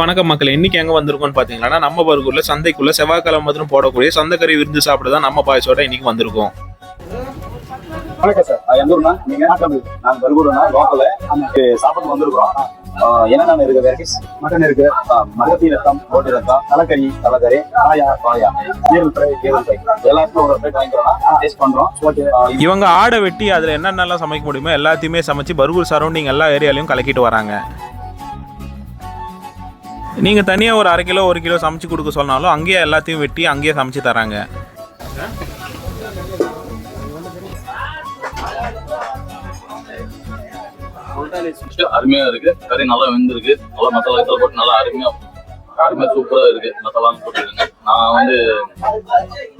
வணக்கம் மக்கள். இன்னைக்கு எங்க வந்திருக்கோம்னு பாத்தீங்கன்னா நம்ம பர்கூர்ல சந்தைக்குள்ள செவ்வாய்க்கிழமை மட்டும் போடக்கூடிய சந்தைக்கறி விருந்து சாப்பிட தான் நம்ம பாயசோட இன்னைக்கு வந்திருக்கோம். வணக்கம் சார். எந்த ஊர்னா நீங்க நாங்க பர்கூர்னா லோக்கல் சாப்பிட்டு வந்திருக்கோம் ஆஹ் என்னென்ன இருக்கு வெரைட்டிஸ் மட்டன் இருக்கு. மகத்தி ரத்தம் போட்டி ரத்தம் தலைக்கறி தலைக்கறி பாயா பாயா ஈரல் ஃப்ரை ஈரல் ஃப்ரை. எல்லாத்துக்கும் ஒரு பிளேட் வாங்கிக்கிறோம் டேஸ்ட் பண்றோம். ஓகே. இவங்க ஆடை வெட்டி அதுல என்னென்னலாம் சமைக்க முடியுமோ எல்லாத்தையுமே சமைச்சு பர்கூர் சரௌண்டிங் எல்லா ஏரியாலையும் கலக்கிட்டு வராங்க. நீங்கள் தனியாக ஒரு அரை கிலோ ஒரு கிலோ சமைச்சு கொடுக்க சொன்னாலும் அங்கேயே எல்லாத்தையும் வெட்டி அங்கேயே சமைச்சு தராங்க. அருமையா இருக்கு. கறி நல்லா வெந்திருக்கு. நல்லா மசாலா இதெல்லாம் போட்டு நல்லா அருமையா அருமையா சூப்பரா இருக்கு. மசாலான்னு போட்டுருங்க நான் வந்து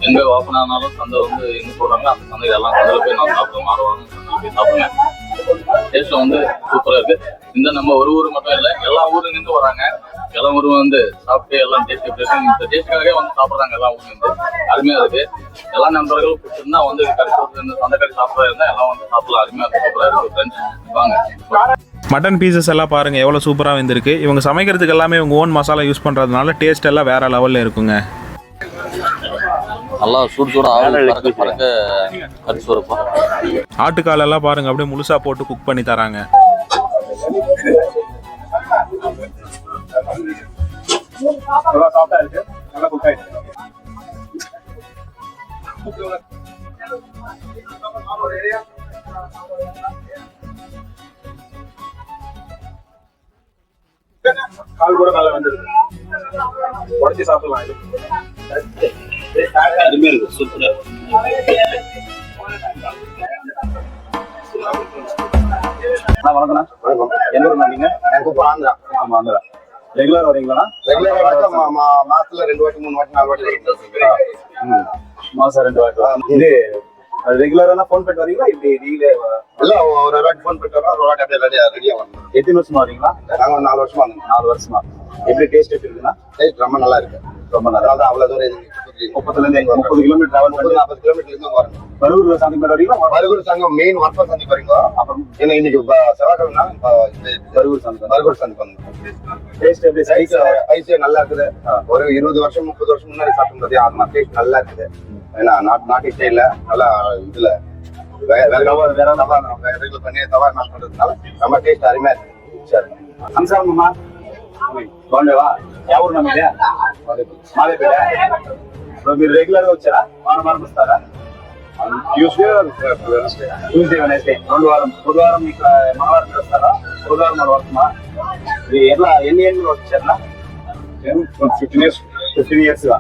எங்க ஓப்பன் சந்தை வந்து எங்க போடுறாங்க அந்த சந்தை எல்லாம் சந்தையில போய் நான் சாப்பிடுவேன் மாறுவாங்க சந்தையில போய் சாப்பிடுவேன். டேஸ்ட் வந்து சூப்பரா இருக்கு. இந்த நம்ம ஒரு ஊர் மட்டும் இல்லை எல்லா ஊர்ல நின்று வராங்க. ஊரும் வந்து சாப்பிட்டு எல்லாம் டேஸ்ட் எப்படி இருக்கு இந்த டேஸ்ட்டுக்காகவே வந்து சாப்பிடுறாங்க எல்லா ஊர்ல இருந்து அருமையா இருக்கு. எல்லா நண்பர்களும் பிடிச்சிருந்தா வந்து கறி சாப்பிட்டு இந்த சந்தை கறி சாப்பிடறதா இருந்தா எல்லாம் வந்து சாப்பிடலாம். அருமையா இருக்கு. சூப்பரா இருக்கு. ஃப்ரெண்ட்ஸ் வாங்க. மட்டன் பீசஸ் எல்லாம் பாருங்க எவ்வளோ சூப்பராக வந்திருக்கு. இவங்க சமைக்கிறதுக்கு எல்லாமே இவங்க ஓன் மசாலா யூஸ் பண்ணுறதுனால டேஸ்ட் எல்லாம் வேற லெவலில் இருக்குங்க. நல்லா சூடு சூட ஆவி பறக்க பறக்க கரிச்சு வரப்பா ஆட்டுக்கால் எல்லாம் பாருங்க அப்படியே முழுசா போட்டு குக் பண்ணி தராங்க. நல்லா சாஃப்டா இருக்கு நல்லா குக் ஆயிடுச்சு கால் கூட நல்லா வந்துருக்கு உடச்சி சாப்பிடலாம் இது அருமையா இருக்கு சூப்பரா அண்ணா வணக்கம்ண்ணா. வணக்கம். எந்த ஊர்ண்ணா நீங்க? எனக்கு ஆந்திரா. ஆமா ஆந்திரா. ரெகுலர் வரீங்களா? ரெகுலர் மாசத்துல ரெண்டு வாட்டி மூணு வாட்டி நாலு வாட்டி. மாசம் ரெண்டு வாட்டி. இது ரெகுலரா ஃபோன் பண்ணிட்டு வரீங்களா? இப்படி நீங்களே இல்ல ஒரு வாட்டி ஃபோன் பண்ணிட்டு வரோம் ஒரு வாட்டி அப்படியே ரெடியா ரெடியா வரணும் எத்தனை வருஷமா வரீங்களா? நாங்க ஒரு நாலு வருஷமா நாலு வருஷமா. எப்படி டேஸ்ட் எப்படி இருக்குன்னா? டேஸ்ட் ரொம்ப நல்லா இருக்கு. ரொம்ப நல்லா அவ்வளவு தூரம் குப்பத்துல இருந்து முப்பது கிலோமீட்டர் முப்பது நாற்பது கிலோமீட்டர் வரும். மருகூர் சந்திப்பு வரீங்களா மருகூர் சங்கம் மெயின் வர்ப்ப சந்திப்பு அப்புறம் ஏன்னா இன்னைக்கு செவ்வாய்க்கிழமை மருகூர் சந்திப்பு டேஸ்ட் எப்படி? சைஸ் ஐஸ் நல்லா இருக்குது. ஒரு இருபது வருஷம் முப்பது வருஷம் முன்னாடி சாப்பிட்டு அது டேஸ்ட் நல்லா இருக்குது. ஏன்னா நாட்டு நாட்டு ஸ்டைல நல்லா இதுல வேற வேற தவா பண்ணி தவா என்ன பண்றதுனால ரொம்ப டேஸ்ட் அருமையா இருக்கு. சரி. அம்சாமம்மா பாண்டேவா ஊர் நம்ம మీరు రెగ్యులర్ గా వచ్చారా వారం వారం వస్తారా ట్యూస్డే ట్యూస్డే వెనస్డే రెండు వారం బుధవారం ఇక్కడ మంగళవారం ఇక్కడ వస్తారా బుధవారం మన వస్తున్నా ఇది ఎట్లా ఎన్ని ఏళ్ళు వచ్చారా ఫిఫ్టీన్ ఇయర్స్ ఫిఫ్టీన్ ఇయర్స్ గా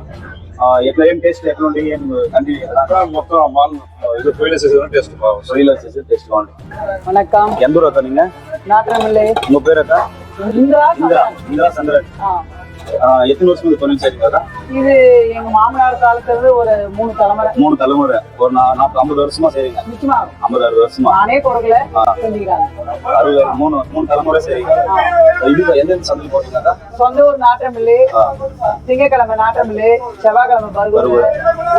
ఆ, ఎట్లా ఏం టేస్ట్ ఎట్లా ఉండి ఏం కంటిన్యూ మొత్తం మాల్ ఇది పోయిన సీజన్ టేస్ట్ బాగుంది పోయిన సీజన్ టేస్ట్ బాగుంటుంది வணக்கம் எந்த ஊர் அக்கா நீங்க நாட்டமில்லை உங்க பேர் அக்கா இந்திரா இந்திரா இந்திரா சந்திரன் ஆ. ஆ, எத்தனை வருஷம் தொழில் செய்றீங்க இது எங்க மாமனார் காலத்துல ஒரு மூணு தலைமுறை. மூணு தலைமுறை. ஒரு நாற்பது ஐம்பது வருஷமா செய்றீங்க? நிச்சயமா. ஐம்பது அறுபது வருஷமா? நானே கொடுக்கல அறுபது மூணு மூணு தலைமுறை செய்றீங்க. இது எந்தெந்த சந்தையில் போட்டீங்கக்கா சொந்த ஊர் நாட்டமில்லு திங்கக்கிழமை நாட்டமில்லு செவ்வாய்க்கிழமை பர்கர்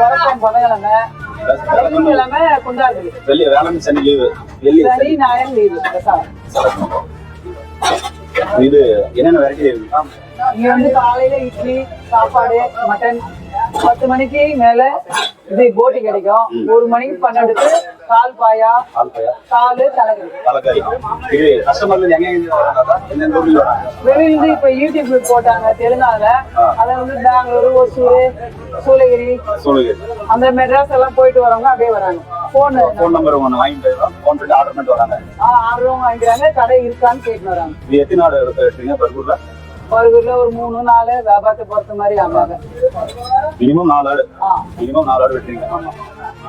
உரக்கம் புதன்கிழமை வெள்ளிக்கிழமை குண்டாடுது வெளியே வேளாண் சனி லீவு. வெள்ளி சனி ஞாயிறு லீவு. இது என்னென்ன வெரைட்டி இருக்குக்கா இங்க வந்து காலையில இட்லி சாப்பாடு மட்டன் பத்து மணிக்கு மேல இது போட்டி கிடைக்கும். ஒரு மணிக்கு பன்னெண்டுக்கு கால் பாயா காலு தலைக்கறி. வெளியிலிருந்து இப்ப யூடியூப்ல போட்டாங்க தெலுங்கானால. அத வந்து பெங்களூரு ஒசூர் சூளகிரி. அந்த மெட்ராஸ் எல்லாம் போயிட்டு வரவங்க அப்படியே வராங்க. போன் ஃபோன் நம்பர் ஒன்று வாங்கிட்டு ஃபோன் பண்ணி ஆர்டர் பண்ணிட்டு வராங்க. ஆர்டரும் வாங்கிக்கிறாங்க கடை இருக்கான்னு கேட்டு வராங்க. எத்தனை நாடு எடுத்தீங்க பர்கூர்ல பருகூர்ல ஒரு மூணு நாலு வியாபாரத்தை பொறுத்த மாதிரி ஆமாங்க. மினிமம் நாலு ஆடு. ஆ. மினிமம் நாலு ஆடு வெட்டுறீங்க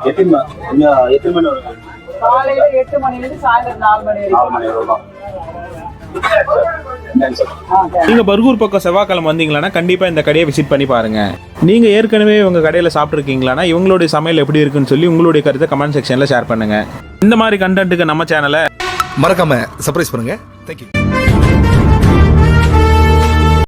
எத்தனை ம- இன்னும் எத்தனை மணி வரும் காலையில எட்டு மணில இருந்து சாயந்தரம் நாலு மணி நாலு வரைக்கும் மணி வரும். நீங்க பர்கூர் பக்கம் செவ்வாய்க்கிழமை வந்தீங்களான்னா கண்டிப்பா இந்த கடையை விசிட் பண்ணி பாருங்க. நீங்க ஏற்கனவே இவங்க கடையில சாப்பிட்ருக்கீங்களான்னா இவங்களுடைய சமையல் எப்படி இருக்குன்னு சொல்லி உங்களுடைய கருத்தை கமெண்ட் செக்ஷன்ல ஷேர் பண்ணுங்க. இந்த மாதிரி கண்டென்ட்டுக்கு நம்ம சேனலை மறக்காம சர்ப்ரைஸ் பண்ணுங்க. தேங்க்யூ